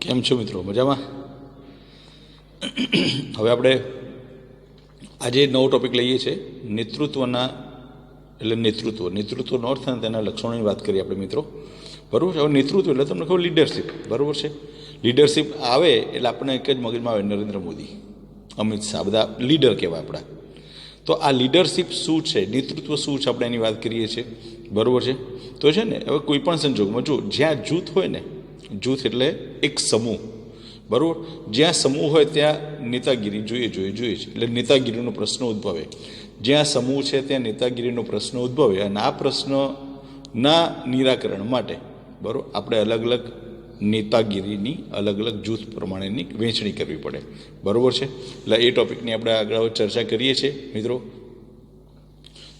કેમ છો મિત્રો? મજામાં? હવે આપણે આજે નવો ટોપિક લઈએ છીએ, નેતૃત્વના, એટલે નેતૃત્વ. નેતૃત્વનો અર્થ અને તેના લક્ષણોની વાત કરીએ આપણે મિત્રો. બરાબર છે? હવે નેતૃત્વ એટલે તમને ખબર લીડરશિપ બરાબર છે? લીડરશિપ આવે એટલે આપણને એક જ મગજમાં આવે, નરેન્દ્ર મોદી. અમિત શાહ, બધા લીડર કહેવાય આપણા. તો આ લીડરશિપ શું છે? નેતૃત્વ શું છે? આપણે એની વાત કરીએ છીએ. બરાબર છે? તો છે ને, હવે કોઈ પણ સંજોગમાં જો જ્યાં જૂથ હોય ને જૂથ એટલે એક સમૂહ. બરાબર? જ્યાં સમૂહ હોય ત્યાં નેતાગીરી જોઈએ જોઈએ જોઈએ છે. એટલે નેતાગીરીનો પ્રશ્ન ઉદ્ભવે. જ્યાં સમૂહ છે ત્યાં નેતાગીરીનો પ્રશ્ન ઉદ્ભવે અને આ પ્રશ્નના નિરાકરણ માટે, બરાબર, આપણે અલગ અલગ નેતાગીરીની અલગ અલગ જૂથ પ્રમાણેની વહેંચણી કરવી પડે. બરાબર છે? એટલે એ ટોપિકની આપણે આગળ ચર્ચા કરીએ છીએ, મિત્રો.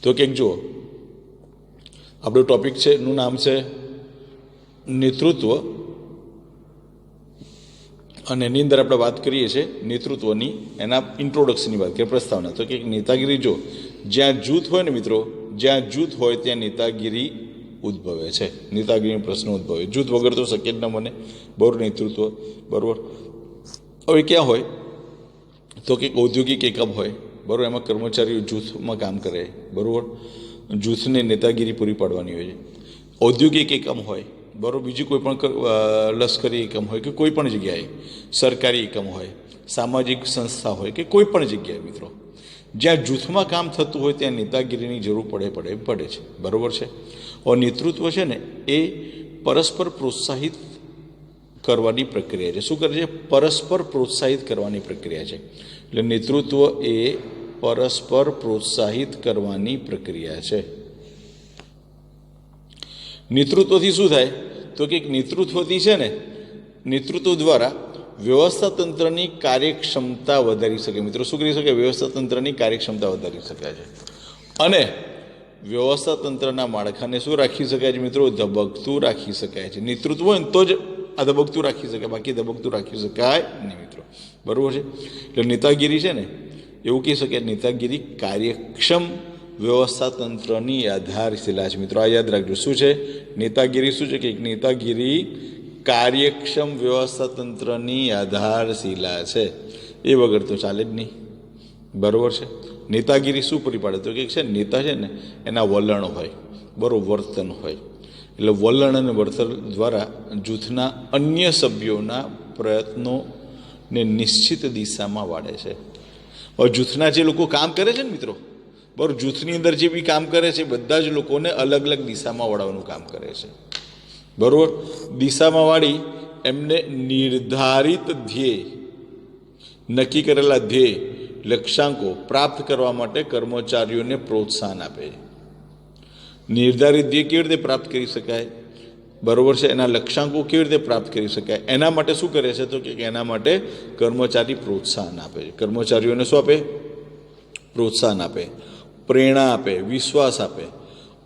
તો કંઈક જુઓ, આપણું ટોપિક છે નું નામ છે નેતૃત્વ અને એની અંદર આપણે વાત કરીએ છીએ નેતૃત્વની, એના ઇન્ટ્રોડક્શનની વાત કરીએ પ્રસ્તાવના. તો કે નેતાગીરી જો જ્યાં જૂથ હોય ને મિત્રો, જ્યાં જૂથ હોય ત્યાં નેતાગીરી ઉદ્ભવે છે. નેતાગીરીનો પ્રશ્ન ઉદ્ભવે. જૂથ વગર તો શક્ય જ ન બને. બરોબર, નેતૃત્વ, બરાબર. હવે ક્યાં હોય? તો કે ઔદ્યોગિક એકમ હોય. બરાબર, એમાં કર્મચારીઓ જૂથમાં કામ કરે. બરાબર? જૂથને નેતાગીરી પૂરી પાડવાની હોય છે. ઔદ્યોગિક એકમ હોય. બરાબર બીજી કોઈ પણ લશ્કરી એકમ હોય કે કોઈ પણ જગ્યાએ, સરકારી એકમ હોય, સામાજિક સંસ્થા હોય કે કોઈ પણ જગ્યાએ મિત્રો. જ્યાં જૂથમાં કામ થતું હોય ત્યાં નેતાગીરીની જરૂર પડે પડે પડે છે. બરાબર છે? और નેતૃત્વ છે ને, એ પરસ્પર પ્રોત્સાહિત કરવાની પ્રક્રિયા છે. શું કરે છે? પરસ્પર પ્રોત્સાહિત કરવાની પ્રક્રિયા છે. એટલે નેતૃત્વ એ પરસ્પર પ્રોત્સાહિત કરવાની પ્રક્રિયા છે. નેતૃત્વથી શું થાય? તો કે નેતૃત્વથી છે ને, નેતૃત્વ દ્વારા વ્યવસ્થા તંત્રની કાર્યક્ષમતા વધારી શકે. મિત્રો, શું કરી શકે? વ્યવસ્થા તંત્રની કાર્યક્ષમતા વધારી શકાય છે. અને વ્યવસ્થા તંત્રના માળખાને શું રાખી શકાય છે મિત્રો? ધબકતું રાખી શકાય છે. નેતૃત્વ હોય તો જ આ ધબકતું રાખી શકાય. બાકી ધબકતું રાખી શકાય નહીં મિત્રો. બરાબર છે? એટલે નેતાગીરી છે ને, એવું કહી શકાય. નેતાગીરી કાર્યક્ષમ વ્યવસ્થા તંત્રની આધારશિલા છે. મિત્રો, આ યાદ રાખજો. શું છે? નેતાગીરી શું છે? કે નેતાગીરી કાર્યક્ષમ વ્યવસ્થા તંત્રની આધારશિલા છે. એ વગર તો ચાલે જ નહીં. બરાબર છે? નેતાગીરી શું પૂરી પાડે? તો કે છે નેતા છે ને, એના વલણ હોય. બરોબર વર્તન હોય. એટલે વલણ અને વર્તન દ્વારા જૂથના અન્ય સભ્યોના પ્રયત્નોને નિશ્ચિત દિશામાં વાળે છે. હવે જૂથના જે લોકો કામ કરે છે ને મિત્રો બરાબર જૂથની અંદર જે બી કામ કરે છે, બધા જ લોકોને અલગ અલગ દિશામાં વળવાનું કામ કરે છે. બરાબર? દિશામાં વાળી એમને નિર્ધારિત ધ્યેય, નક્કી કરેલા ધ્યેય, લક્ષ્યાંકો પ્રાપ્ત કરવા માટે કર્મચારીઓને પ્રોત્સાહન આપે. નિર્ધારિત ધ્યેય કેવી રીતે પ્રાપ્ત કરી શકાય? બરોબર છે? એના લક્ષ્યાંકો કેવી રીતે પ્રાપ્ત કરી શકાય? એના માટે શું કરે છે? તો કે એના માટે કર્મચારી પ્રોત્સાહન આપે. છે કર્મચારીઓને શું આપે? પ્રોત્સાહન આપે. પ્રેરણા આપે, વિશ્વાસ આપે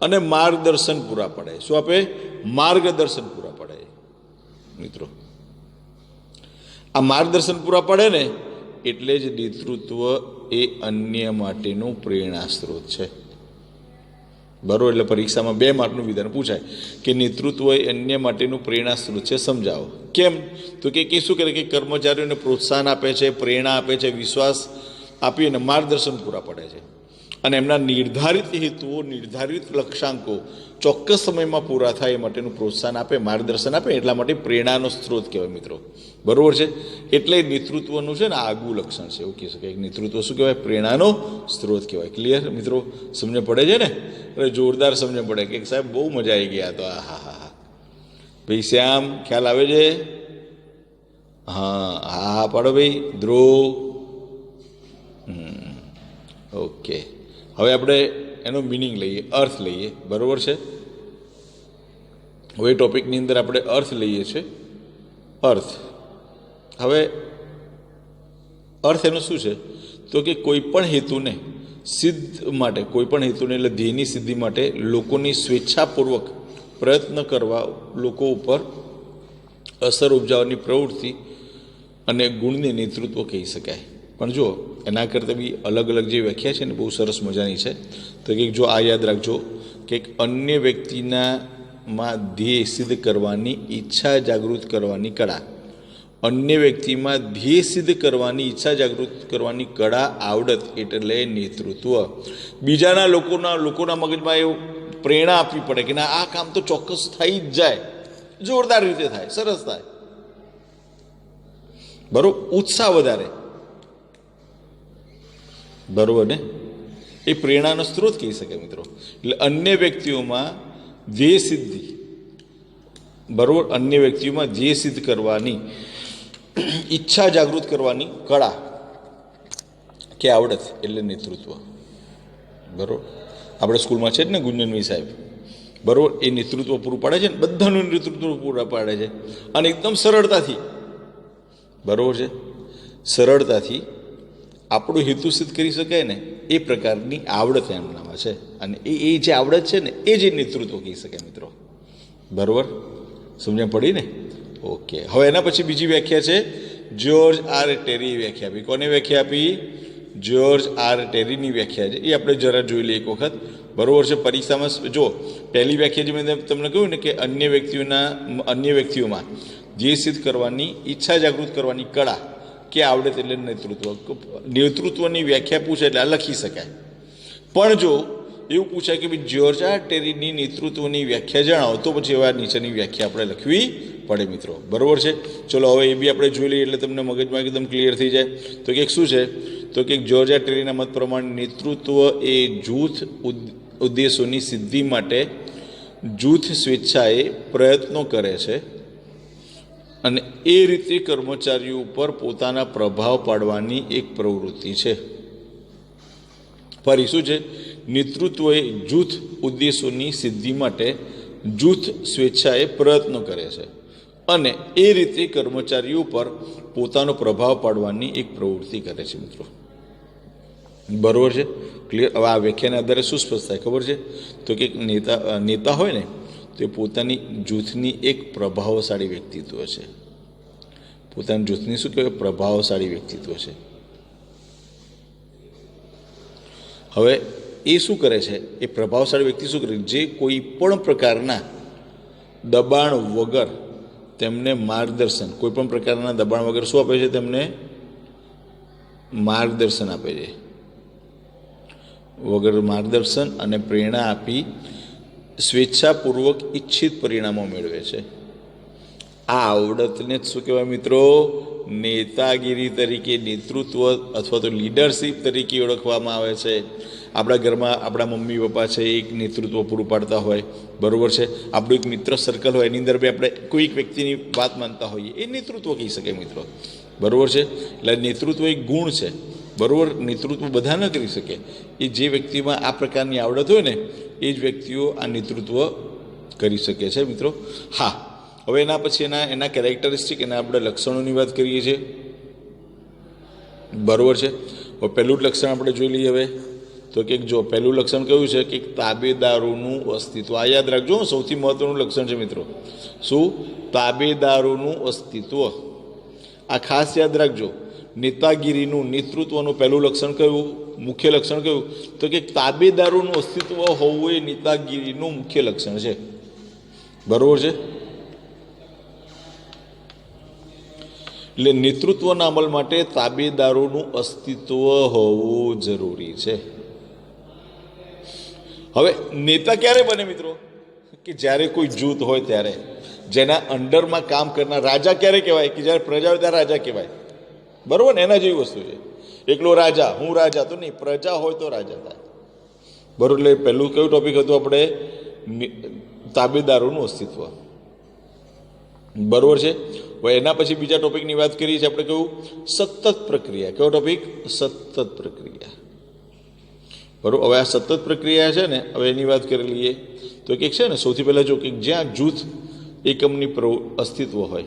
અને માર્ગદર્શન પૂરા પાડે. શું આપે? માર્ગદર્શન પૂરા પાડે. મિત્રો, આ માર્ગદર્શન પૂરા પાડે ને એટલે જ નેતૃત્વ એ અન્ય માટેનું પ્રેરણા સ્ત્રોત છે. બરોબર? એટલે પરીક્ષામાં બે માર્કનું વિધાન પૂછાય કે નેતૃત્વ એ અન્ય માટેનું પ્રેરણા સ્ત્રોત છે, સમજાવો. કેમ? તો કે કે શું કરે? કે કર્મચારીઓને પ્રોત્સાહન આપે છે, પ્રેરણા આપે છે, વિશ્વાસ આપી અને માર્ગદર્શન પૂરા પાડે છે. અને એમના નિર્ધારિત હેતુઓ, નિર્ધારિત લક્ષ્યાંકો ચોક્કસ સમયમાં પૂરા થાય એ માટેનું પ્રોત્સાહન આપે, માર્ગદર્શન આપે, એટલા માટે પ્રેરણાનો સ્ત્રોત કહેવાય મિત્રો. બરોબર છે? એટલે નેતૃત્વનું છે ને આગવું લક્ષણ છે, એવું કહી શકાય. નેતૃત્વ શું કહેવાય? પ્રેરણાનો સ્ત્રોત કહેવાય. ક્લિયર મિત્રો? સમજ પડે છે ને? અરે જોરદાર સમજ પડે. કે સાહેબ બહુ મજા આવી ગયા તો આ હા હા. હા ભાઈ શ્યામ, ખ્યાલ આવે છે? હા હા હા, પાડો ભાઈ. ધ્રુવ. ઓકે. હવે આપણે એનો મિનિંગ લઈએ, અર્થ લઈએ. બરાબર છે? હવે ટોપિકની અંદર આપણે અર્થ લઈએ છીએ અર્થ. હવે અર્થ એનો શું છે? તો કે કોઈ પણ હેતુને સિદ્ધ માટે, કોઈ પણ હેતુને એટલે ધ્યેયની સિદ્ધિ માટે લોકોની સ્વેચ્છાપૂર્વક પ્રયત્ન કરવા લોકો ઉપર અસર ઉપજાવવાની પ્રવૃત્તિ અને ગુણને નેતૃત્વ કહી શકાય. પણ જો એના કરતાં બી અલગ અલગ જે વ્યાખ્યા છે ને, બહુ સરસ મજાની છે. તો કે જો આ યાદ રાખજો કે અન્ય વ્યક્તિના માં ધ્યેય સિદ્ધ કરવાની ઈચ્છા જાગૃત કરવાની કળા. અન્ય વ્યક્તિમાં ધ્યેય સિદ્ધ કરવાની ઈચ્છા જાગૃત કરવાની કળા આવડત એટલે નેતૃત્વ. બીજાના લોકોના લોકોના મગજમાં એવું પ્રેરણા આપવી પડે કે ના, આ કામ તો ચોક્કસ થઈ જ જાય. જોરદાર રીતે થાય, સરસ થાય. બરોબર? ઉત્સાહ વધારે. બરોબર ને? એ પ્રેરણાનો સ્ત્રોત કહી શકે મિત્રો. એટલે અન્ય વ્યક્તિઓમાં જે સિદ્ધિ બરાબર? અન્ય વ્યક્તિઓમાં જે સિદ્ધ કરવાની, ઈચ્છા જાગૃત કરવાની કળા કે આવડત એટલે નેતૃત્વ. બરોબર? આપણે સ્કૂલમાં છે જ ને ગુંજનભાઈ સાહેબ? બરોબર? એ નેતૃત્વ પૂરું પાડે છે ને? બધાનું નેતૃત્વ પૂરા પાડે છે. અને એકદમ સરળતાથી. બરાબર છે? સરળતાથી આપણું હેતુ સિદ્ધ કરી શકાય ને, એ પ્રકારની આવડત એમનામાં છે. અને એ એ જે આવડત છે ને, એ જ નેતૃત્વ કહી શકાય મિત્રો. બરોબર? સમજણ પડી ને? ઓકે. હવે એના પછી બીજી વ્યાખ્યા છે. જ્યોર્જ આર ટેરી વ્યાખ્યા આપી. કોને વ્યાખ્યા આપી? જ્યોર્જ આર ટેરીની વ્યાખ્યા છે. એ આપણે જરા જોઈ લઈએ એક વખત. બરોબર છે? પરીક્ષામાં જો, પહેલી વ્યાખ્યા જે મેં તમને કહ્યું ને કે અન્ય વ્યક્તિઓના, અન્ય વ્યક્તિઓમાં જે સિદ્ધ કરવાની ઈચ્છા જાગૃત કરવાની કળા કે આવડત એટલે નેતૃત્વ. નેતૃત્વની વ્યાખ્યા પૂછે એટલે આ લખી શકાય. પણ જો એવું પૂછાય કે ભાઈ જ્યોર્જા ટેરીની નેતૃત્વની વ્યાખ્યા જણાવો, તો પછી હવે નીચેની વ્યાખ્યા આપણે લખવી પડે મિત્રો. બરાબર છે? ચલો હવે એ બી આપણે જોઈ લઈએ એટલે તમને મગજમાં એકદમ ક્લિયર થઈ જાય. તો કે શું છે? તો કે જ્યોર્જા ટેરીના મત પ્રમાણે નેતૃત્વ એ જૂથ ઉદ્દેશોની સિદ્ધિ માટે જૂથ સ્વેચ્છાએ પ્રયત્નો કરે છે. અને એ રીતે કર્મચારીઓ ઉપર પોતાના પ્રભાવ પાડવાની એક પ્રવૃત્તિ છે. ફરી શું છે? નેતૃત્વ એ જૂથ ઉદ્દેશોની સિદ્ધિ માટે જૂથ સ્વેચ્છાએ પ્રયત્નો કરે છે. અને એ રીતે કર્મચારીઓ પર પોતાનો પ્રભાવ પાડવાની એક પ્રવૃત્તિ કરે છે મિત્રો. બરોબર છે? ક્લિયર હવે આ વ્યાખ્યાના આધારે શું સ્પષ્ટ થાય ખબર છે? તો કે નેતા નેતા હોય ને તો પોતાની જૂથની એક પ્રભાવશાળી વ્યક્તિત્વ છે. પોતાની જૂથની શું કહેવાય? પ્રભાવશાળી વ્યક્તિત્વ છે. હવે એ શું કરે છે? એ પ્રભાવશાળી વ્યક્તિ શું કરે? જે કોઈ પણ પ્રકારના દબાણ વગર તેમને માર્ગદર્શન, કોઈ પણ પ્રકારના દબાણ વગર શું આપે છે? તેમને માર્ગદર્શન આપે છે. વગર માર્ગદર્શન અને પ્રેરણા આપી સ્વેચ્છાપૂર્વક ઈચ્છિત પરિણામો મેળવે છે. આ આવડતને જ શું કહેવાય મિત્રો? નેતાગીરી તરીકે નેતૃત્વ અથવા તો લીડરશીપ તરીકે ઓળખવામાં આવે છે. આપણા ઘરમાં આપણા મમ્મી પપ્પા છે, એક નેતૃત્વ પૂરું પાડતા હોય, બરાબર છે? આપણું એક મિત્ર સર્કલ હોય, એની અંદર બી આપણે કોઈક વ્યક્તિની વાત માનતા હોઈએ, એ નેતૃત્વ કહી શકે મિત્રો. બરાબર છે? એટલે નેતૃત્વ એક ગુણ છે. બરાબર? નેતૃત્વ બધા ન કરી શકે. એ જે વ્યક્તિમાં આ પ્રકારની આવડત હોય ને એ જ વ્યક્તિઓ આ નેતૃત્વ કરી શકે છે મિત્રો. હા, હવે એના પછી એના એના કેરેક્ટરિસ્ટિક એના આપણે લક્ષણોની વાત કરીએ છીએ. બરાબર છે? પહેલું જ લક્ષણ આપણે જોઈ લઈએ હવે. તો કે જો, પહેલું લક્ષણ કયું છે? કે તાબેદારોનું અસ્તિત્વ. આ યાદ રાખજો સૌથી મહત્વનું લક્ષણ છે મિત્રો. શું? તાબેદારોનું અસ્તિત્વ. આ ખાસ યાદ રાખજો. નેતાગીરીનું નેતૃત્વનું પહેલું લક્ષણ કયું? મુખ્ય લક્ષણ કયું? તો કે તાબેદારોનું અસ્તિત્વ હોવું એ નેતાગીરીનું મુખ્ય લક્ષણ છે. બરોબર છે? એટલે નેતૃત્વના અમલ માટે તાબેદારોનું અસ્તિત્વ હોવું જરૂરી છે. હવે નેતા ક્યારે બને મિત્રો? કે જ્યારે કોઈ જૂથ હોય ત્યારે. જેના અંડરમાં કામ કરનાર રાજા ક્યારે કહેવાય? કે જ્યારે પ્રજા હોય ત્યારે રાજા કહેવાય. બરાબર ને? એના જેવી વસ્તુ છે. એકલો રાજા, હું રાજા તો નહીં, પ્રજા હોય તો રાજા થાય. બરોબર, એટલે પહેલું કયું ટોપિક હતું આપણે? તાબેદારોનું અસ્તિત્વ. બરોબર છે? હવે એના પછી બીજા ટોપિકની વાત કરીએ છીએ, આપણે કહ્યું સતત પ્રક્રિયા. કયો ટોપિક સતત પ્રક્રિયા. બરોબર, હવે આ સતત પ્રક્રિયા છે ને, હવે એની વાત કરી લઈએ. તો એક છે ને, સૌથી પહેલાં જો કે જ્યાં જૂથ એકમની અસ્તિત્વ હોય,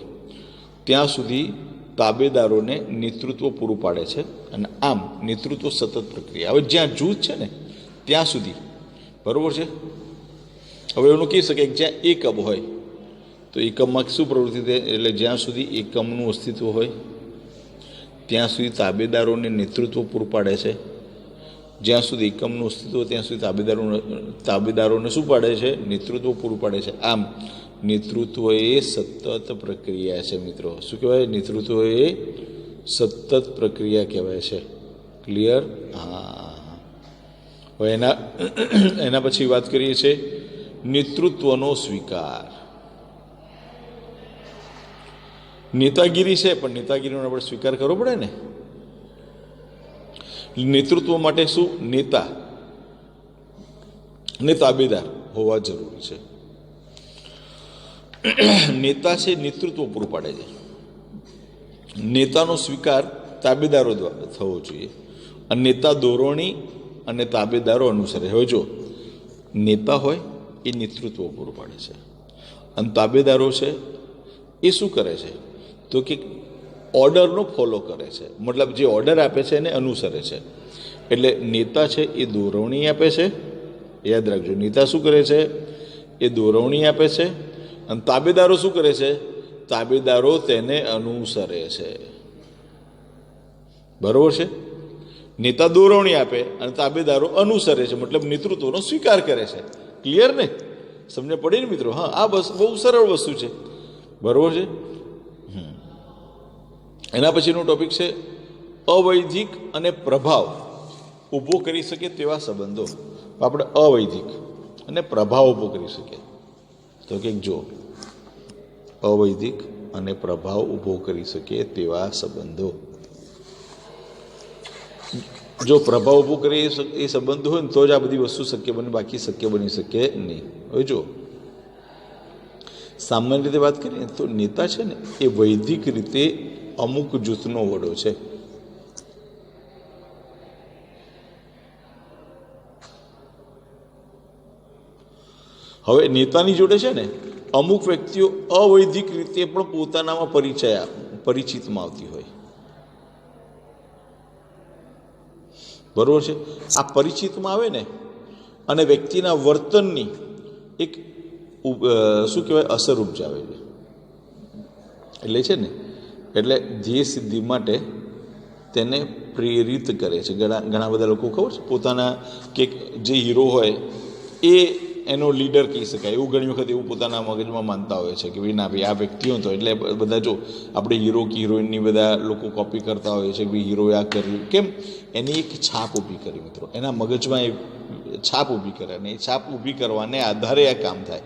ત્યાં સુધી તાબેદારોને નેતૃત્વ પૂરું પાડે છે અને આમ નેતૃત્વ સતત પ્રક્રિયા. હવે જ્યાં જૂથ છે ને, ત્યાં સુધી. બરાબર છે? હવે એનું કહી શકે કે જ્યાં એકમ હોય, તો એકમમાં શું પ્રવૃત્તિ થાય? એટલે જ્યાં સુધી એકમનું અસ્તિત્વ હોય, ત્યાં સુધી તાબેદારોને નેતૃત્વ પૂરું પાડે છે. જ્યાં સુધી એકમનું અસ્તિત્વ ત્યાં સુધી તાબેદારો તાબેદારોને શું પાડે છે? નેતૃત્વ પૂરું પાડે છે. આમ નેતૃત્વ એ સતત પ્રક્રિયા છે મિત્રો. શું કહેવાય? નેતૃત્વ એ સતત પ્રક્રિયા કહેવાય છે. ક્લિયર હા. હવે એના એના પછી વાત કરીએ છીએ નેતૃત્વનો સ્વીકાર. નેતાગીરી છે, પણ નેતાગીરીનો આપણે સ્વીકાર કરવો પડે ને? નેતૃત્વ માટે શું? નેતા. ને તાબેદાર હોવા જરૂરી છે. નેતા છે નેતૃત્વ પૂરું પાડે છે. નેતાનો સ્વીકાર તાબેદારો દ્વારા થવો જોઈએ. અને નેતા ધોરણી અને તાબેદારો અનુસરે. હવે જો, નેતા હોય એ નેતૃત્વ પૂરું પાડે છે. અને તાબેદારો છે એ શું કરે છે? તો કે ઓર્ડરનો ફોલો કરે છે. મતલબ જે ઓર્ડર આપે છે એને અનુસરે છે. એટલે નેતા છે એ દોરવણી આપે છે. યાદ રાખજો, નેતા શું કરે છે? એ દોરવણી આપે છે અને તાબેદારો શું કરે છે? તાબેદારો તેને અનુસરે છે. બરોબર છે? નેતા દોરવણી આપે અને તાબેદારો અનુસરે છે, મતલબ નેતૃત્વનો સ્વીકાર કરે છે. ક્લિયર ને? સમજે પડી ને મિત્રો? હા, આ બસ બહુ સરળ વસ્તુ છે. બરોબર છે. એના પછીનો ટોપિક છે, અવૈધિક અને પ્રભાવ. ઊભો કરી શકે તેવા સંબંધો. આપણે અવૈધિક અને પ્રભાવ ઊભો કરી શકીએ. તો કે જો અવૈદિક અને પ્રભાવ ઊભો કરી શકે તેવા સંબંધો. જો પ્રભાવ ઊભો કરી એ સંબંધો હોય ને તો જ આ બધી વસ્તુ શક્ય બને, બાકી શક્ય બની શકે નહીં. હવે જો સામાન્ય રીતે વાત કરીએ તો નેતા છે ને એ વૈદિક રીતે અમુક જૂથનો વડો છે. હવે નેતાની જોડે છે ને, અમુક વ્યક્તિઓ અવૈધિક રીતે પણ પોતાનામાં પરિચય પરિચિતમાં આવતી હોય. બરોબર છે? આ પરિચિતમાં આવે ને, અને વ્યક્તિના વર્તનની એક શું કહેવાય અસર ઉપજાવે છે. એટલે છે ને, એટલે ધ્યેય સિદ્ધિ માટે તેને પ્રેરિત કરે છે. ઘણા ઘણા બધા લોકો ખબર છે, પોતાના કે જે હીરો હોય, એ એનો લીડર કહી શકાય. એવું ઘણી વખત એવું પોતાના મગજમાં માનતા હોય છે કે ભાઈ ના ભાઈ આ વ્યક્તિ હતો એટલે બધા જો આપણે હીરો કે હિરોઈનની બધા લોકો કોપી કરતા હોય છે કે ભાઈ હીરોએ આ કર્યું. કેમ? એની એક છાપ ઊભી કરી મિત્રો. એના મગજમાં એ છાપ ઊભી કરે અને એ છાપ ઊભી કરવાને આધારે આ કામ થાય.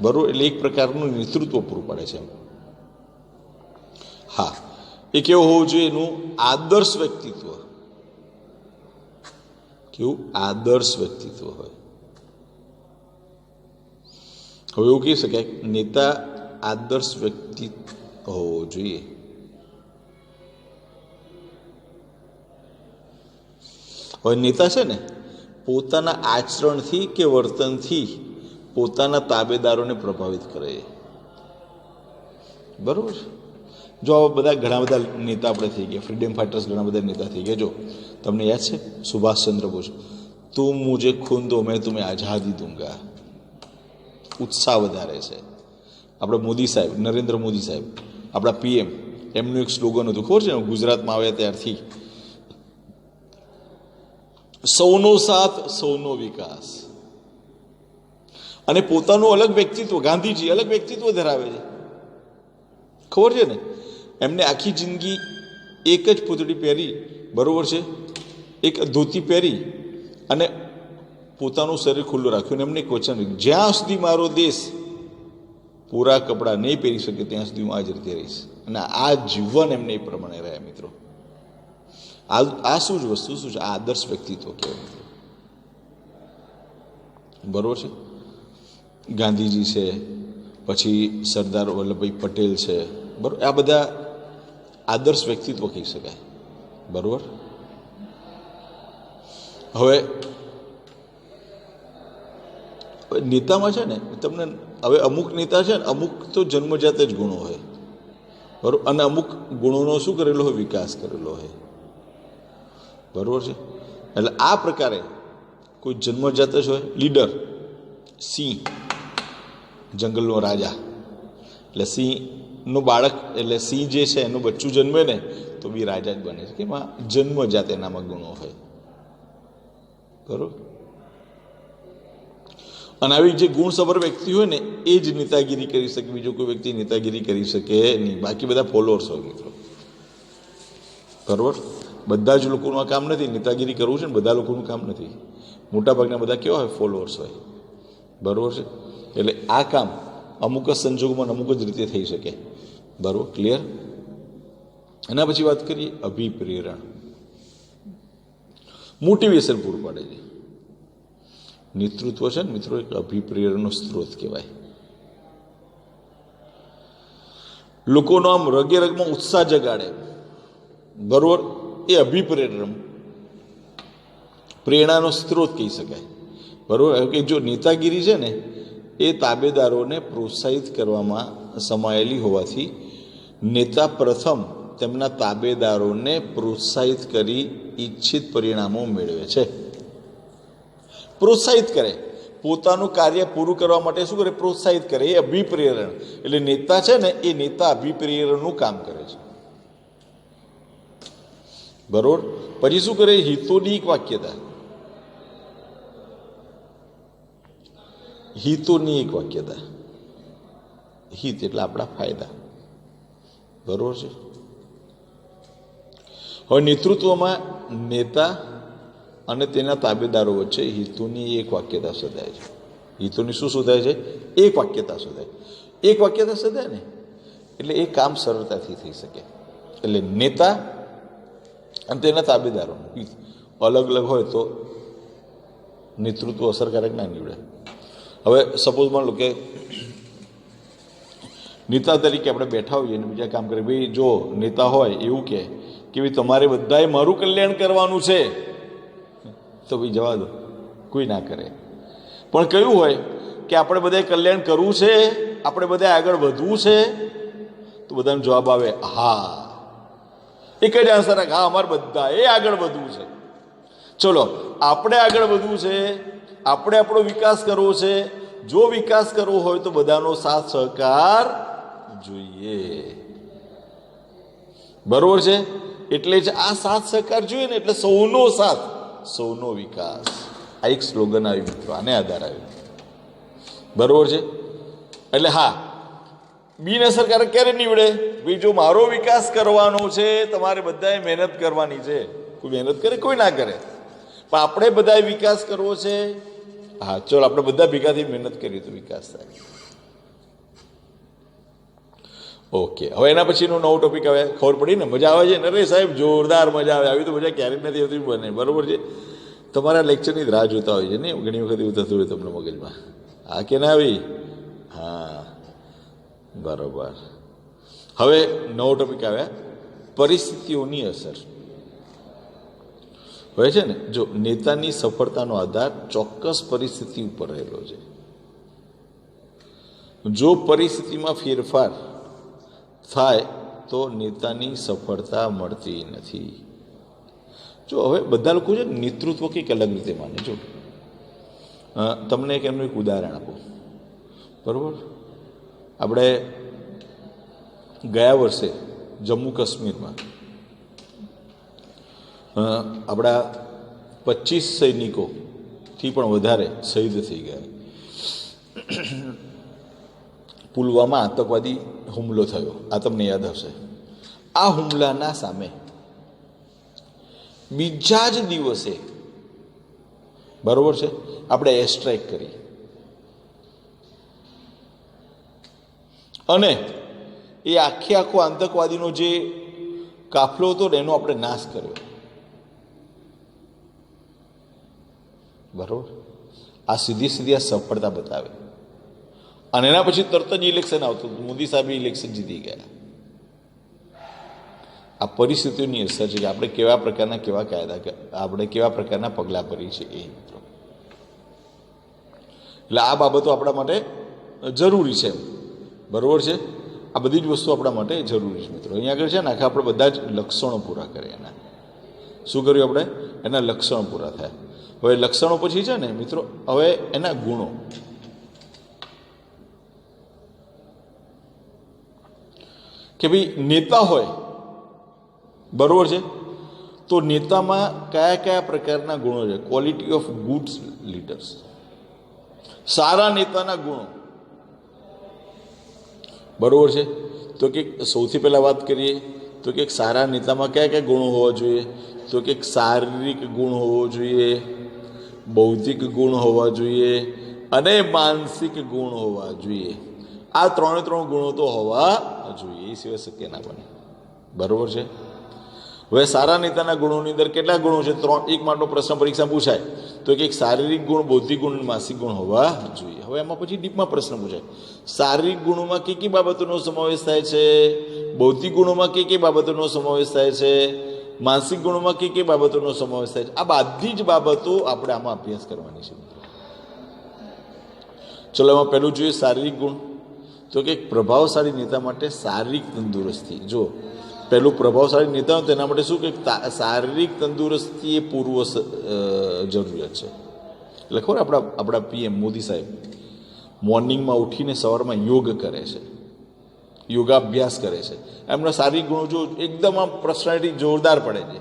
બરોબર? એટલે એક પ્રકારનું નેતૃત્વ પૂરું પાડે છે હા. એ કેવું હોવું જોઈએ એનું આદર્શ વ્યક્તિત્વ. કેવું આદર્શ વ્યક્તિત્વ હોય. હવે એવું કહી શકાય નેતા આદર્શ વ્યક્તિ હોવો જોઈએ. હવે નેતા છે ને, પોતાના આચરણથી કે વર્તનથી પોતાના તાબેદારોને પ્રભાવિત કરે. બરોબર છે? જો આવા બધા ઘણા બધા નેતા આપણે થઈ ગયા ફ્રીડમ ફાઇટર્સ ઘણા બધા નેતા થઈ ગયા. જો, તમને યાદ છે? સુભાષચંદ્ર બોઝ, તું મુજે ખૂન દો, મેં તમે આઝાદી દુંગા. ઉત્સાહ વધારે છે. આપણે મોદી સાહેબ, નરેન્દ્ર મોદી સાહેબ, આપણા પીએમ, એમનું એક સ્લોગન હતું. ખબર છે? ગુજરાતમાં આવ્યા ત્યારથી. સૌનો સાથ, સૌનો વિકાસ. અને પોતાનું અલગ વ્યક્તિત્વ, ગાંધીજી અલગ વ્યક્તિત્વ ધરાવે છે. ખબર છે ને? એમને આખી જિંદગી એક જ પૂતળી પહેરી, બરોબર છે? એક ધોતી પહેરી અને પોતાનું શરીર ખુલ્લું રાખ્યું અને એમને એક જ્યાં સુધી મારો દેશ પૂરા કપડાં નહીં પહેરી શકે, ત્યાં સુધી હું આ જ રીતે રહીશ. અને આ જીવન એમને એ પ્રમાણે રહ્યા મિત્રો. આ આ શું જ વસ્તુ, શું છે? આ આદર્શ વ્યક્તિત્વ કહેવાય, મિત્રો. બરાબર છે? ગાંધીજી છે, પછી સરદાર વલ્લભભાઈ પટેલ છે બરાબર આ બધા આદર્શ વ્યક્તિત્વ કહી શકાય. બરાબર? હવે નેતામાં છે ને, તમને, હવે અમુક નેતા છે ને, અમુક તો જન્મજાત જ ગુણો હોય. બરોબર અને અમુક ગુણોનો શું કરેલો હોય? વિકાસ કરેલો હોય. બરાબર છે? એટલે આ પ્રકારે કોઈ જન્મજાત જ હોય. લીડર, સિંહ, જંગલનો રાજા. એટલે સિંહનું બાળક એટલે સિંહ જે છે, એનું બચ્ચું જન્મે ને, તો બી રાજા જ બને છે. કે એમાં જન્મજાત એનામાં ગુણો હોય. બરોબર? અને આવી જે ગુણસભર વ્યક્તિ હોય ને, એ જ નેતાગીરી કરી શકે, બીજો કોઈ વ્યક્તિ નેતાગીરી કરી શકે નહીં. બાકી બધા ફોલોઅર્સ હોય મિત્રો. બરોબર? બધા જ લોકોનું આ કામ નથી. નેતાગીરી કરવું છે ને, બધા લોકોનું કામ નથી. મોટાભાગના બધા કેવા હોય? ફોલોઅર્સ હોય. બરોબર છે? એટલે આ કામ અમુક જ સંજોગોમાં અમુક જ રીતે થઈ શકે. બરોબર ક્લિયર એના પછી વાત કરીએ અભિપ્રેરણ. મોટિવેશન પૂરું પાડે છે. નેતૃત્વ છે ને મિત્રો, એક અભિપ્રેરણનો સ્ત્રોત કહેવાય. લોકોનો આમ રગે રગમાં ઉત્સાહ જગાડે. બરોબર? એ અભિપ્રેરણ. પ્રેરણાનો સ્ત્રોત કહી શકાય. બરોબર? કે જો નેતાગીરી છે ને, એ તાબેદારોને પ્રોત્સાહિત કરવામાં સમાયેલી હોવાથી નેતા પ્રથમ તેમના તાબેદારોને પ્રોત્સાહિત કરી ઈચ્છિત પરિણામો મેળવે છે. પ્રોત્સાહિત કરે. પોતાનું કાર્ય પૂરું કરવા માટે શું કરે? પ્રોત્સાહિત કરે. એ અભિપ્રેરણ. એટલે નેતા છે ને, એ નેતા અભિપ્રેરણનું કામ કરે છે. બરોબર? પછી શું કરે? હિતોની એક વાક્યતા હિતોની એક વાક્યતા હિત એટલે આપણા ફાયદા. બરોબર છે? હવે નેતૃત્વમાં નેતા અને તેના તાબેદારો વચ્ચે હિતોની એક વાક્યતા શોધાય છે. હિતોની શું શોધાય છે? એક વાક્યતા શોધાય એક વાક્યતા શોધાય ને? એટલે એ કામ સરળતાથી થઈ શકે. એટલે નેતા અને તેના તાબેદારોનું હિત અલગ અલગ હોય તો નેતૃત્વ અસરકારક ના નીવડે. હવે સપોઝ માન લો કે નેતા તરીકે આપણે બેઠા હોઈએ અને બીજા કામ કરીએ. ભાઈ, જો નેતા હોય, એવું કહે કે ભાઈ, તમારે બધાએ મારું કલ્યાણ કરવાનું છે. તો ભાઈ, જવા દો. કોઈ ના કરે. પણ કયું હોય કે આપણે બધાએ કલ્યાણ કરવું છે, આપણે બધાએ આગળ વધવું છે, તો બધાનો જવાબ આવે, હા. એક જ આન્સર હા, અમારે બધાએ આગળ વધવું છે. ચલો, આપણે આગળ વધવું છે, આપણે આપણો વિકાસ કરવો છે. જો વિકાસ કરવો હોય તો બધાનો સાથ સહકાર જોઈએ. બરોબર છે? એટલે જ આ સાથ સહકાર જોઈએ ને એટલે સૌનો સાથ, સૌનો વિકાસ. આ એક સ્લોગન આવ્યું મિત્રો, આને આધાર આવ્યો. બરોબર છે? એટલે હા, બિન અસરકારક ક્યારે નીવડે? ભાઈ, જો મારો વિકાસ કરવાનો છે, તમારે બધાએ મહેનત કરવાની છે. કોઈ મહેનત કરે, કોઈ ના કરે. પણ આપણે બધાએ વિકાસ કરવો છે. હા, ચલો, આપણે બધા ભેગાથી મહેનત કરીએ તો વિકાસ થાય. ઓકે હવે એના પછીનો નવો ટોપિક આવે ખબર પડી ને? મજા આવે છે? ને અરે સાહેબ, જોરદાર મજા આવે. આવી તો મજા ક્યારેય નથી આવતી, બને. બરોબર છે? તમારા લેક્ચરની રાહ જોતા હોય છે ને? ઘણી વખત એવું થતું હોય તમને મગજમાં. હા કે ના આવી હા. બરાબર. હવે નવો ટોપિક આવ્યા પરિસ્થિતિઓની અસર. હોય છે ને, જો નેતાની સફળતાનો આધાર ચોક્કસ પરિસ્થિતિ ઉપર રહેલો છે. જો પરિસ્થિતિમાં ફેરફાર થાય તો નેતાની સફળતા મળતી નથી. જો હવે બધા લોકો છે નેતૃત્વ કંઈક અલગ રીતે માને, જો. તમને એક એમનું એક ઉદાહરણ આપો. બરાબર? આપણે ગયા વર્ષે જમ્મુ કાશ્મીરમાં આપણા પચીસ સૈનિકોથી પણ વધારે શહીદ થઈ ગયા. પુલવામા આતંકવાદી હુમલો થયો. આ તમને યાદ હશે. આ હુમલાના સામે બીજા જ દિવસે બરોબર છે? આપણે એર સ્ટ્રાઇક કરી. અને એ આખે આખો આતંકવાદીનો જે કાફલો હતો ને, એનો આપણે નાશ કર્યો. બરોબર? આ સીધી સીધી આ સફળતા બતાવે. અને એના પછી તરત જ ઇલેક્શન આવતું હતું. મોદી સાહેબે ઇલેક્શન જીતી ગયા. આ પરિસ્થિતિઓની અસર છે કે આપણે કેવા પ્રકારના, કેવા કાયદા આપણે કેવા પ્રકારના પગલાં ભરીએ છીએ એ મિત્રો. એટલે આ બાબતો આપણા માટે જરૂરી છે બરોબર છે? આ બધી જ વસ્તુ આપણા માટે જરૂરી છે મિત્રો. અહીંયા આગળ છે ને આખા આપણે બધા જ લક્ષણો પૂરા કરીએ એના. શું કર્યું આપણે? એના લક્ષણો પૂરા થયા. હવે લક્ષણો પછી છે ને મિત્રો, હવે એના ગુણો. કે ભાઈ નેતા હોય. બરોબર છે? તો નેતામાં કયા કયા પ્રકારના ગુણો છે? ક્વોલિટી ઓફ ગુડ્સ લીડર્સ સારા નેતાના ગુણો. બરોબર છે? તો કે સૌથી પહેલાં વાત કરીએ, તો કે સારા નેતામાં કયા કયા ગુણો હોવા જોઈએ? તો કે શારીરિક ગુણ હોવો જોઈએ, બૌદ્ધિક ગુણ હોવા જોઈએ અને માનસિક ગુણ હોવા જોઈએ. આ ત્રણે ત્રણ ગુણો તો હોવા જોઈએ. એ સિવાય શક્ય ના બને. બરોબર છે? હવે સારા નેતાના ગુણોની અંદર કેટલા ગુણો છે? ત્રણ, એક માટેનો પ્રશ્ન પરીક્ષા પૂછાય. તો કે એક શારીરિક ગુણ, બૌદ્ધિક ગુણ માસિક ગુણ હોવા જોઈએ. હવે એમાં પછી ડીપમાં પ્રશ્ન પૂછાય. શારીરિક ગુણોમાં કઈ કઈ બાબતોનો સમાવેશ થાય છે? બૌદ્ધિક ગુણોમાં કઈ કઈ બાબતોનો સમાવેશ થાય છે? માનસિક ગુણોમાં કઈ કઈ બાબતોનો સમાવેશ થાય છે? આ બધી જ બાબતો આપણે આમાં અભ્યાસ કરવાની છે. ચલો, એમાં પહેલું જોઈએ શારીરિક ગુણ. તો કે એક પ્રભાવશાળી નેતા માટે શારીરિક તંદુરસ્તી. જો પહેલું પ્રભાવશાળી નેતા હોય તેના માટે શું કે શારીરિક તંદુરસ્તી એ પૂર્વ જરૂરિયાત છે. એટલે ખબર આપણા આપણા પીએમ મોદી સાહેબ મોર્નિંગમાં ઉઠીને સવારમાં યોગ કરે છે. યોગાભ્યાસ કરે છે. એમના શારીરિક ગુણો જો એકદમ આમ પર્સનાલિટી જોરદાર પડે છે.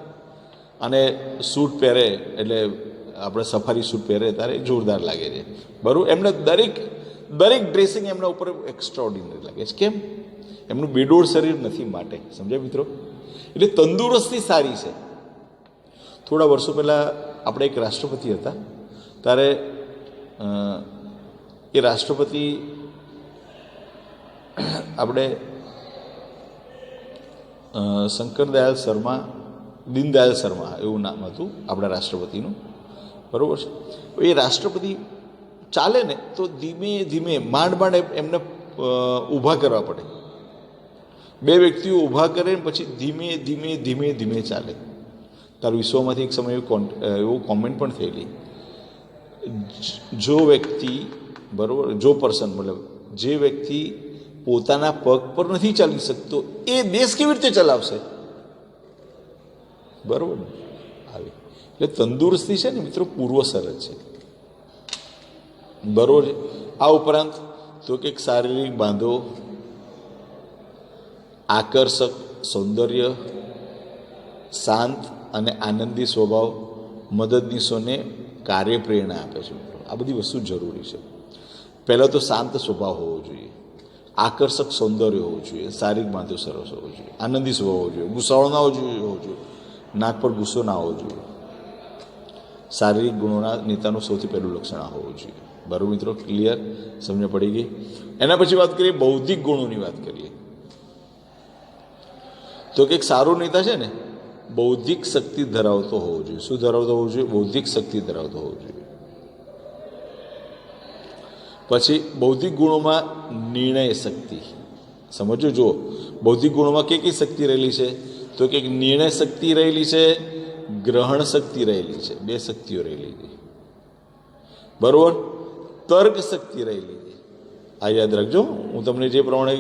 અને સૂટ પહેરે, એટલે આપણે સફારી સૂટ પહેરે, ત્યારે જોરદાર લાગે છે. બરાબર, એમને દરેક દરેક ડ્રેસિંગ એમના ઉપર એક્સ્ટ્રાઓર્ડિનરી લાગે છે. કેમ? એમનું બેડોળ શરીર નથી માટે, સમજાય મિત્રો? એટલે તંદુરસ્તી સારી છે. થોડા વર્ષો પહેલાં આપણે એક રાષ્ટ્રપતિ હતા. ત્યારે એ રાષ્ટ્રપતિ આપણે શંકરદયાલ શર્મા, દીનદયાલ શર્મા, એવું નામ હતું આપણા રાષ્ટ્રપતિનું. બરાબર છે? એ રાષ્ટ્રપતિ ચાલે ને, તો ધીમે ધીમે, માંડ માંડ એમને ઊભા કરવા પડે. બે વ્યક્તિઓ ઊભા કરે ને પછી ધીમે ધીમે ધીમે ધીમે ચાલે. તાર વિશ્વમાંથી એક સમય એવું એવું કોમેન્ટ પણ થયેલી. જો વ્યક્તિ, બરાબર, જો પર્સન મતલબ, જે વ્યક્તિ પોતાના પગ પર નથી ચાલી શકતો, એ દેશ કેવી રીતે ચલાવશે? બરાબર ને? આવી. એટલે તંદુરસ્તી છે ને મિત્રો પૂર્વસરજ છે. બરોબર આ ઉપરાંત તો કે શારીરિક બાંધો, આકર્ષક સૌંદર્ય, શાંત અને આનંદી સ્વભાવ મદદનીશોને કાર્યપ્રેરણા આપે છે. આ બધી વસ્તુ જરૂરી છે. પહેલાં તો શાંત સ્વભાવ હોવો જોઈએ. આકર્ષક સૌંદર્ય હોવું જોઈએ. શારીરિક બાંધો સરસ હોવો જોઈએ. આનંદી સ્વભાવ હોવો જોઈએ. ગુસ્સાળો ના હોવો જોઈએ હોવો જોઈએ. નાક પર ગુસ્સો ના હોવો જોઈએ. શારીરિક ગુણોના નેતાનું સૌથી પહેલું લક્ષણ હોવું જોઈએ. બરાબર મિત્રો ક્લિયર સમજ પડી ગઈ? એના પછી વાત કરીએ બૌદ્ધિક ગુણોની વાત કરીએ. તો કે એક સારો નેતા છે ને, બૌદ્ધિક શક્તિ ધરાવતો હોવો જોઈએ. શું ધરાવતો હોવો જોઈએ? બૌદ્ધિક શક્તિ ધરાવતો હોવો જોઈએ. પછી બૌદ્ધિક ગુણોમાં નિર્ણય શક્તિ. સમજો, જુઓ. બૌદ્ધિક ગુણોમાં કઈ કઈ શક્તિ રહેલી છે? તો કે નિર્ણય શક્તિ રહેલી છે, ગ્રહણ શક્તિ રહેલી છે. બે શક્તિઓ રહેલી છે. બરોબર? તર્ક શક્તિ રહેલી છે આ યાદ રાખજો, હું તમને જે પ્રમાણે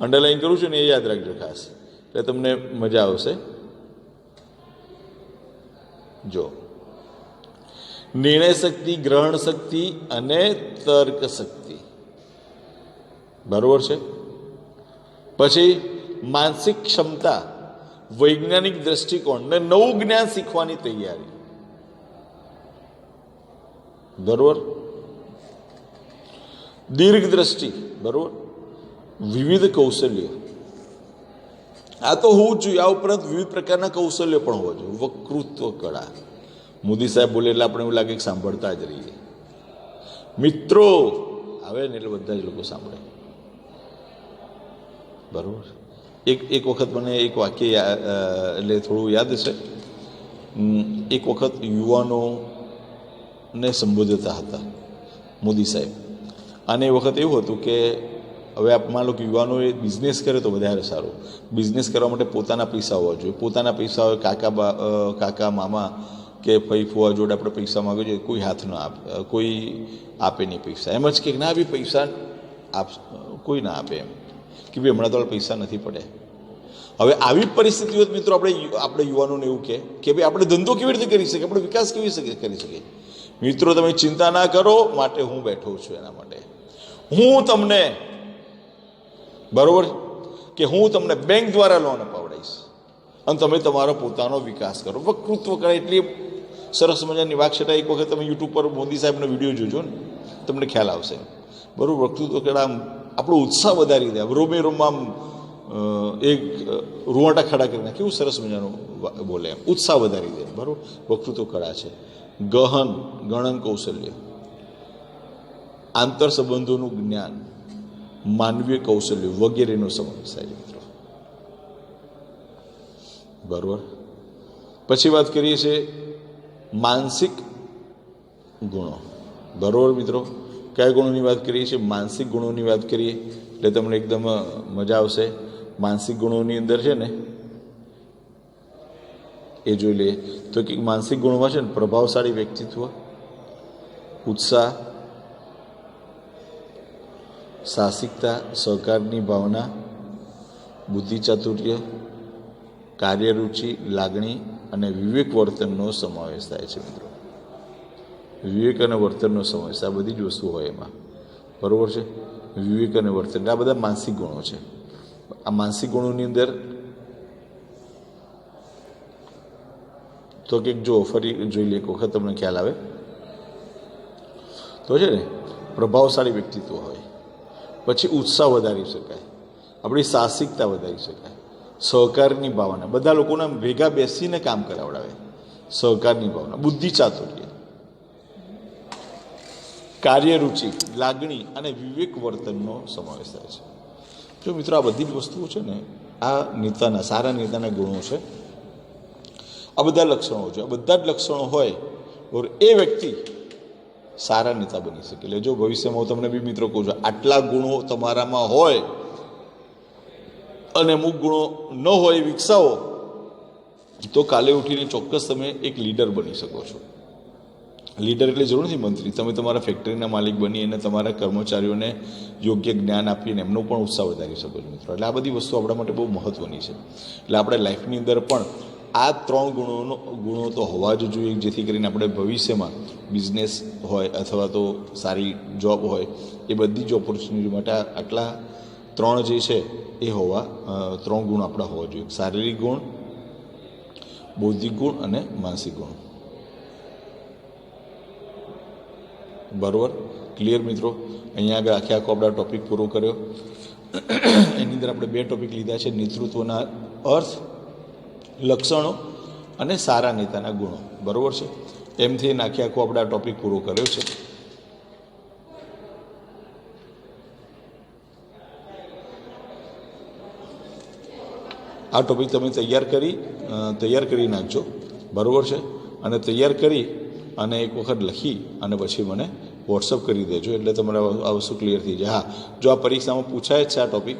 અંડરલાઈન કરું છું ને એ યાદ રાખજો ખાસ, એટલે તમને મજા આવશે. જો, નિર્ણય શક્તિ, ગ્રહણ શક્તિ અને તર્ક શક્તિ. બરોબર છે? પછી, માનસિક ક્ષમતા, વૈજ્ઞાનિક દ્રષ્ટિકોણ ને નવું જ્ઞાન શીખવાની તૈયારી. બરોબર? દીર્ઘ બરાબર? વિવિધ કૌશલ્ય. આ તો હોવું જોઈએ આ ઉપરાંત વિવિધ પ્રકારના કૌશલ્ય પણ હોવા જોઈએ. વકૃત્વ કળા. મોદી સાહેબ બોલે એટલે આપણે એવું લાગે કે સાંભળતા જ રહીએ. મિત્રો, આવે ને એટલે બધા જ લોકો સાંભળે. બરાબર? એક એક વખત મને એક વાક્ય એટલે થોડું યાદ છે. એક વખત યુવાનોને સંબોધતા હતા મોદી સાહેબ. અને એ વખત એવું હતું કે હવે માનો કે યુવાનોએ બિઝનેસ કરે તો વધારે સારું. બિઝનેસ કરવા માટે પોતાના પૈસા હોવા જોઈએ. પોતાના પૈસા હોય કાકા બા કાકા, મામા કે ભાઈ ફુવા જોડે આપણે પૈસા માગવા જોઈએ, કોઈ હાથ ન આપે કોઈ આપે નહીં પૈસા. એમ જ કે ના બી પૈસા આપ, કોઈ ના આપે એમ. કે ભાઈ હમણાં તો પૈસા નથી પડે. હવે આવી પરિસ્થિતિઓ મિત્રો આપણે આપણે યુવાનોને એવું કહે કે ભાઈ આપણે ધંધો કેવી રીતે કરી શકીએ? આપણે વિકાસ કેવી રીતે કરી શકીએ? મિત્રો, તમે ચિંતા ના કરો, માટે હું બેઠો છું એના માટે. હું તમને બરોબર કે હું તમને બેંક દ્વારા લોન અપાવડાવીશ અને તમે તમારો પોતાનો વિકાસ કરો. વકૃત્વ કરે એટલી સરસ મજાની વાકશટા એક વખત તમે યુટ્યુબ પર મોદી સાહેબનો વીડિયો જોજો ને, તમને ખ્યાલ આવશે. બરાબર, વક્તૃત્વ કળા આમ આપણો ઉત્સાહ વધારી દે. રોમે રોમમાં આમ એક રૂવાટા ખડા કરીને કેવું સરસ મજાનું બોલે ઉત્સાહ વધારી દે. બરાબર, વક્તૃત્વ કળા છે. ગહન, ગણન કૌશલ્ય. આંતર સંબંધોનું જ્ઞાન, માનવીય કૌશલ્ય વગેરેનો સમાવેશ થાય મિત્રો. બરોબર? પછી વાત કરીએ છીએ માનસિક ગુણો. બરોબર મિત્રો? કયા ગુણોની વાત કરીએ છીએ? માનસિક ગુણોની વાત કરીએ, એટલે તમને એકદમ મજા આવશે. માનસિક ગુણોની અંદર છે ને, એ જોઈ લઈએ. તો કે માનસિક ગુણોમાં છે ને પ્રભાવશાળી વ્યક્તિત્વ, ઉત્સાહ સાહસિકતા, સહકારની ભાવના બુદ્ધિ ચાતુર્ય કાર્યરુચિ, લાગણી અને વિવેક વર્તનનો સમાવેશ થાય છે મિત્રો. વિવેક અને વર્તનનો સમાવેશ, આ બધી જ વસ્તુ હોય એમાં. બરાબર છે? વિવેક અને વર્તન, આ બધા માનસિક ગુણો છે. આ માનસિક ગુણોની અંદર તો કે જો ફરી જોઈ લે, એક વખત તમને ખ્યાલ આવે. તો છે ને, પ્રભાવશાળી વ્યક્તિત્વ હોય. પછી ઉત્સાહ વધારી શકાય. આપણી સાહસિકતા વધારી શકાય. સહકારની ભાવના. બધા લોકોને ભેગા બેસીને કામ કરાવડાવે. સહકારની ભાવના. બુદ્ધિ ચાતુર્ય. કાર્યરુચિ, લાગણી અને વિવેક વર્તનનો સમાવેશ થાય છે. જો મિત્રો આ બધી જ વસ્તુઓ છે ને, આ નેતાના, સારા નેતાના ગુણો છે, આ બધા લક્ષણો છે. આ બધા જ લક્ષણો હોય એ વ્યક્તિ સારા નેતા બની શકે. એટલે જો ભવિષ્યમાં હું તમને બી મિત્રો કહું છું, આટલા ગુણો તમારામાં હોય અને અમુક ગુણો ન હોય, વિકસાવો, તો કાલે ઉઠીને ચોક્કસ તમે એક લીડર બની શકો છો. લીડર એટલે જરૂર નથી મંત્રી. તમે તમારા ફેક્ટરીના માલિક બની અને તમારા કર્મચારીઓને યોગ્ય જ્ઞાન આપીને એમનો પણ ઉત્સાહ વધારી શકો છો મિત્રો. એટલે આ બધી વસ્તુ આપણા માટે બહુ મહત્ત્વની છે. એટલે આપણે લાઈફની અંદર પણ આ ત્રણ ગુણોનો, ગુણો તો હોવા જ જોઈએ, જેથી કરીને આપણે ભવિષ્યમાં બિઝનેસ હોય અથવા તો સારી જોબ હોય, એ બધી જ ઓપોર્ચ્યુનિટી માટે આટલા ત્રણ જે છે, એ હોવા ત્રણ ગુણ આપણા હોવા જોઈએ. શારીરિક ગુણ, બૌદ્ધિક ગુણ અને માનસિક ગુણ. બરાબર? ક્લિયર મિત્રો? અહીંયા આગળ આખે આખો આપણે ટોપિક પૂરો કર્યો. એની અંદર આપણે બે ટોપિક લીધા છે, નેતૃત્વના અર્થ લક્ષણો અને સારા નેતાના ગુણો. બરાબર છે? એમથી નાખી આખો આપણે આ ટોપિક પૂરો કર્યો છે. આ ટોપિક તમે તૈયાર કરી તૈયાર કરી નાખજો. બરાબર છે? અને તૈયાર કરી અને એક વખત લખી અને પછી મને વોટ્સઅપ કરી દેજો. એટલે તમારે આ વસ્તુ ક્લિયર થઈ જાય. હા, જો આ પરીક્ષામાં પૂછાય જ છે આ ટોપિક